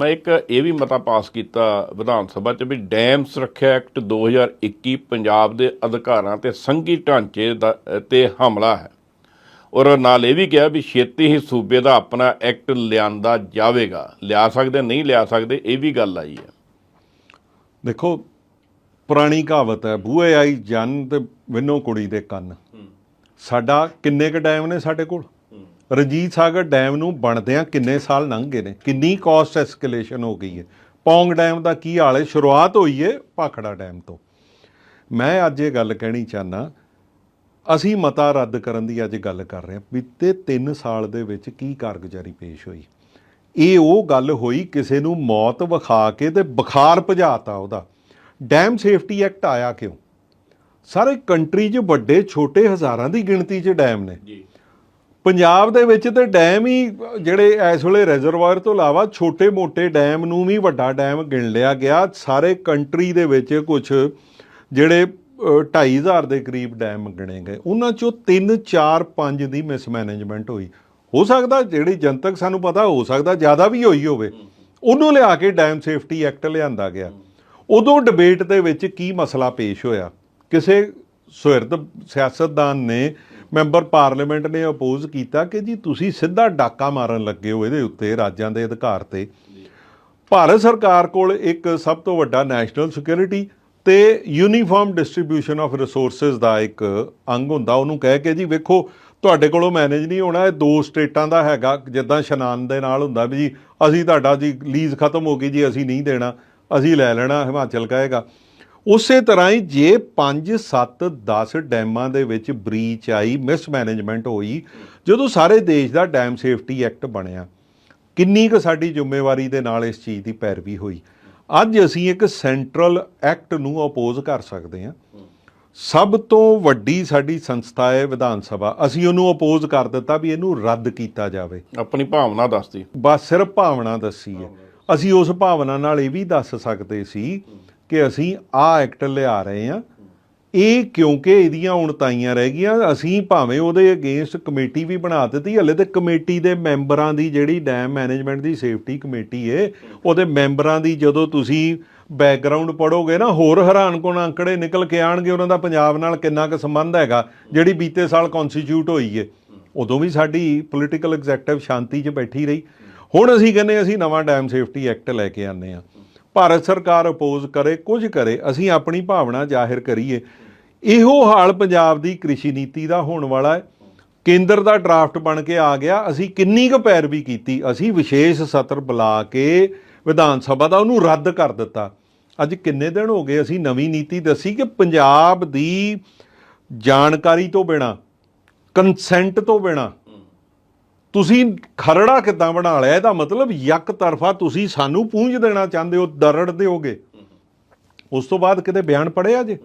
ਮੈਂ ਇੱਕ ਇਹ ਵੀ ਮਤਾ ਪਾਸ ਕੀਤਾ ਵਿਧਾਨ ਸਭਾ 'ਚ ਵੀ ਡੈਮ ਸੁਰੱਖਿਆ ਐਕਟ 2021 ਪੰਜਾਬ ਦੇ ਅਧਿਕਾਰਾਂ ਤੇ ਸੰਘੀ ਢਾਂਚੇ ਦਾ ਤੇ ਹਮਲਾ ਹੈ। ਔਰ ਨਾਲ ਇਹ ਵੀ ਕਿਹਾ ਵੀ ਛੇਤੀ ਹੀ ਸੂਬੇ ਦਾ ਆਪਣਾ ਐਕਟ ਲਿਆਂਦਾ ਜਾਵੇਗਾ। ਲਿਆ ਸਕਦੇ ਨਹੀਂ ਲਿਆ ਸਕਦੇ ਇਹ ਵੀ ਗੱਲ ਆਈ ਹੈ। ਦੇਖੋ ਪੁਰਾਣੀ ਕਹਾਵਤ ਹੈ ਬੂਹੇ ਆਈ ਜਨ ਤੇ ਵਿਨੋ ਕੁੜੀ ਦੇ ਕੰਨ। ਸਾਡਾ ਕਿੰਨੇ ਕ ਡੈਮ ਨੇ ਸਾਡੇ ਕੋਲ? ਰਣਜੀਤ ਸਾਗਰ ਡੈਮ ਨੂੰ ਬਣਦਿਆਂ ਕਿੰਨੇ ਸਾਲ ਲੰਘ ਗਏ ਨੇ? ਕਿੰਨੀ ਕਾਸਟ ਐਸਕੇਲੇਸ਼ਨ ਹੋ ਗਈ ਹੈ? ਪੌਂਗ ਡੈਮ ਦਾ ਕੀ ਹਾਲ ਹੈ? ਸ਼ੁਰੂਆਤ ਹੋਈ ਹੈ ਭਾਖੜਾ ਡੈਮ ਤੋਂ। ਮੈਂ ਅੱਜ ਇਹ ਗੱਲ ਕਹਿਣੀ ਚਾਹਨਾ ਅਸੀਂ ਮਤਾ ਰੱਦ ਕਰਨ ਦੀ ਅੱਜ ਗੱਲ ਕਰ ਰਹੇ ਹਾਂ। ਬੀਤੇ 3 ਸਾਲ ਦੇ ਵਿੱਚ ਕੀ ਕਾਰਗੁਜ਼ਾਰੀ ਪੇਸ਼ ਹੋਈ? ਇਹ ਉਹ ਗੱਲ ਹੋਈ, ਕਿਸੇ ਨੂੰ ਮੌਤ ਵਿਖਾ ਕੇ ਤੇ ਬੁਖਾਰ ਭਜਾਤਾ ਉਹਦਾ। ਡੈਮ ਸੇਫਟੀ ਐਕਟ ਆਇਆ ਕਿਉਂ? ਸਾਰੇ ਕੰਟਰੀ 'ਚ ਵੱਡੇ ਛੋਟੇ ਹਜ਼ਾਰਾਂ ਦੀ ਗਿਣਤੀ 'ਚ ਡੈਮ ਨੇ। ਜੀ। ਪੰਜਾਬ ਦੇ ਵਿੱਚ ਤੇ ਡੈਮ ਹੀ ਜਿਹੜੇ ਇਸ ਵੇਲੇ ਰਿਜ਼ਰਵਾਇਰ ਤੋਂ ਇਲਾਵਾ ਛੋਟੇ-ਮੋਟੇ ਡੈਮ ਨੂੰ ਵੀ ਵੱਡਾ ਡੈਮ ਗਿਣ ਲਿਆ ਗਿਆ। ਸਾਰੇ ਕੰਟਰੀ ਦੇ ਵਿੱਚ ਕੁਝ ਜਿਹੜੇ ਅ, 2500 ਦੇ ਕਰੀਬ ਡੈਮ ਗਿਣੇ ਗਏ। ਉਹਨਾਂ ਚੋਂ 3 4 5 ਦੀ ਮਿਸਮੈਨੇਜਮੈਂਟ ਹੋਈ। ਹੋ ਸਕਦਾ ਜਿਹੜੀ ਜਨਤਕ ਸਾਨੂੰ ਪਤਾ ਹੋ ਸਕਦਾ ਜ਼ਿਆਦਾ ਵੀ ਹੋਈ ਹੋਵੇ। ਉਹਨੂੰ ਲਿਆ ਕੇ ਡੈਮ ਸੇਫਟੀ ਐਕਟ ਲਿਆਂਦਾ ਗਿਆ। ਉਦੋਂ ਡਿਬੇਟ ਦੇ ਵਿੱਚ ਕੀ ਮਸਲਾ ਪੇਸ਼ ਹੋਇਆ? ਕਿਸੇ ਸੁਹਿਰਦ ਸਿਆਸਤਦਾਨ ਨੇ ਮੈਂਬਰ ਪਾਰਲੀਮੈਂਟ ਨੇ ਅਪੋਜ਼ ਕੀਤਾ ਕਿ ਜੀ ਤੁਸੀਂ ਸਿੱਧਾ ਡਾਕਾ ਮਾਰਨ ਲੱਗੇ ਹੋ ਇਹਦੇ ਉੱਤੇ ਰਾਜਾਂ ਦੇ ਅਧਿਕਾਰ ਤੇ। ਭਾਰਤ ਸਰਕਾਰ ਕੋਲ ਇੱਕ ਸਭ ਤੋਂ ਵੱਡਾ ਨੈਸ਼ਨਲ ਸਿਕਿਉਰਿਟੀ ਤੇ ਯੂਨੀਫਾਰਮ ਡਿਸਟ੍ਰੀਬਿਊਸ਼ਨ ਆਫ ਰਿਸੋਰਸਸ ਦਾ ਇੱਕ ਅੰਗ ਹੁੰਦਾ। ਉਹਨੂੰ ਕਹਿ ਕੇ ਜੀ ਵੇਖੋ, ਤੁਹਾਡੇ ਕੋਲੋਂ ਮੈਨੇਜ ਨਹੀਂ ਹੋਣਾ, ਇਹ ਦੋ ਸਟੇਟਾਂ ਦਾ ਹੈਗਾ, ਜਿੱਦਾਂ ਸ਼ਨਾਨ ਦੇ ਨਾਲ ਹੁੰਦਾ ਵੀ ਜੀ, ਅਸੀਂ ਤੁਹਾਡਾ ਜੀ ਲੀਜ਼ ਖਤਮ ਹੋ ਗਈ ਜੀ, ਅਸੀਂ ਨਹੀਂ ਦੇਣਾ, ਅਸੀਂ ਲੈ ਲੈਣਾ, ਹਿਮਾਚਲ ਕਹੇਗਾ। ਉਸੇ ਤਰ੍ਹਾਂ ਹੀ ਜੇ 5 7 10 ਡੈਮਾਂ ਦੇ ਵਿੱਚ ਬ੍ਰੀਚ ਆਈ ਮਿਸਮੈਨੇਜਮੈਂਟ ਹੋਈ ਜਦੋਂ ਸਾਰੇ ਦੇਸ਼ ਦਾ ਡੈਮ ਸੇਫਟੀ ਐਕਟ ਬਣਿਆ ਕਿੰਨੀ ਕੁ ਸਾਡੀ ਜ਼ਿੰਮੇਵਾਰੀ ਦੇ ਨਾਲ ਇਸ ਚੀਜ਼ ਦੀ ਪੈਰਵੀ ਹੋਈ? ਅੱਜ ਅਸੀਂ ਇੱਕ ਸੈਂਟਰਲ ਐਕਟ ਨੂੰ ਅਪੋਜ਼ ਕਰ ਸਕਦੇ ਹਾਂ। ਸਭ ਤੋਂ ਵੱਡੀ ਸਾਡੀ ਸੰਸਥਾ ਹੈ ਵਿਧਾਨ ਸਭਾ। ਅਸੀਂ ਉਹਨੂੰ ਅਪੋਜ਼ ਕਰ ਦਿੱਤਾ ਵੀ ਇਹਨੂੰ ਰੱਦ ਕੀਤਾ ਜਾਵੇ। ਆਪਣੀ ਭਾਵਨਾ ਦੱਸਦੀ। ਬਸ ਸਿਰਫ ਭਾਵਨਾ ਦੱਸੀ ਹੈ। ਅਸੀਂ ਉਸ ਭਾਵਨਾ ਨਾਲ ਇਹ ਵੀ ਦੱਸ ਸਕਦੇ ਸੀ ਕਿ ਅਸੀਂ ਆਹ ਐਕਟ ਲਿਆ ਰਹੇ ਹਾਂ। ਇਹ ਕਿਉਂਕਿ ਇਹਦੀਆਂ ਉਣਤਾਈਆਂ ਰਹਿ ਗਈਆਂ, ਅਸੀਂ ਭਾਵੇਂ ਉਹਦੇ ਅਗੇਂਸਟ ਕਮੇਟੀ ਵੀ ਬਣਾ ਦਿੱਤੀ, ਹਲੇ ਤੇ ਕਮੇਟੀ ਦੇ ਮੈਂਬਰਾਂ ਦੀ ਜਿਹੜੀ ਡੈਮ ਮੈਨੇਜਮੈਂਟ ਦੀ ਸੇਫਟੀ ਕਮੇਟੀ ਏ, ਉਹਦੇ ਮੈਂਬਰਾਂ ਦੀ ਜਦੋਂ ਤੁਸੀਂ ਬੈਕਗ੍ਰਾਉਂਡ ਪੜੋਗੇ ਨਾ, ਹੋਰ ਹੈਰਾਨ ਹੈਰਾਨਕੁਨ ਅੰਕੜੇ ਨਿਕਲ ਕੇ ਆਣਗੇ, ਉਹਨਾਂ ਦਾ ਪੰਜਾਬ ਨਾਲ ਕਿੰਨਾ ਕੁ ਸੰਬੰਧ ਹੈਗਾ, ਜਿਹੜੀ ਬੀਤੇ ਸਾਲ ਕਨਸਟੀਟਿਊਟ ਹੋਈ ਏ। ਉਦੋਂ ਵੀ ਸਾਡੀ ਪੋਲੀਟੀਕਲ ਐਗਜ਼ੈਕਟਿਵ ਸ਼ਾਂਤੀ 'ਚ ਬੈਠੀ ਰਹੀ। ਹੁਣ ਅਸੀਂ ਕਹਿੰਦੇ ਅਸੀਂ ਨਵਾਂ ਡੈਮ ਸੇਫਟੀ ਐਕਟ ਲੈ ਕੇ ਆਨੇ ਆ ਭਾਰਤ ਸਰਕਾਰ ਅਪੋਜ਼ ਕਰੇ, ਕੁਝ ਕਰੇ, ਅਸੀਂ ਆਪਣੀ ਭਾਵਨਾ ਜ਼ਾਹਿਰ ਕਰੀਏ। ਇਹੋ ਹਾਲ ਪੰਜਾਬ ਦੀ ਕ੍ਰਿਸ਼ੀ ਨੀਤੀ ਦਾ ਹੋਣ ਵਾਲਾ ਹੈ। ਕੇਂਦਰ ਦਾ ਡਰਾਫਟ ਬਣ ਕੇ ਆ ਗਿਆ। ਅਸੀਂ ਕਿੰਨੀ ਕੁ ਪੈਰਵੀ ਕੀਤੀ। ਅਸੀਂ ਵਿਸ਼ੇਸ਼ ਸਤਰ ਬੁਲਾ ਕੇ ਵਿਧਾਨ ਸਭਾ ਦਾ ਉਹਨੂੰ ਰੱਦ ਕਰ ਦਿੱਤਾ। ਅੱਜ ਕਿੰਨੇ ਦਿਨ ਹੋ ਗਏ ਅਸੀਂ ਨਵੀਂ ਨੀਤੀ ਦੱਸੀ ਕਿ ਪੰਜਾਬ ਦੀ ਜਾਣਕਾਰੀ ਤੋਂ ਬਿਨਾ ਕੰਸੈਂਟ ਤੋਂ ਬਿਨਾ ਤੁਸੀਂ ਖਰੜਾ ਕਿੱਦਾਂ ਬਣਾ ਲਿਆ? ਇਹਦਾ ਮਤਲਬ ਯੱਕ ਤਰਫਾ ਤੁਸੀਂ ਸਾਨੂੰ ਪੂੰਝ ਦੇਣਾ ਚਾਹੁੰਦੇ ਹੋ, ਦਰੜ ਦਿਓਗੇ। ਉਸ ਤੋਂ ਬਾਅਦ ਕਿਤੇ ਬਿਆਨ ਪੜਿਆ ਜੇ?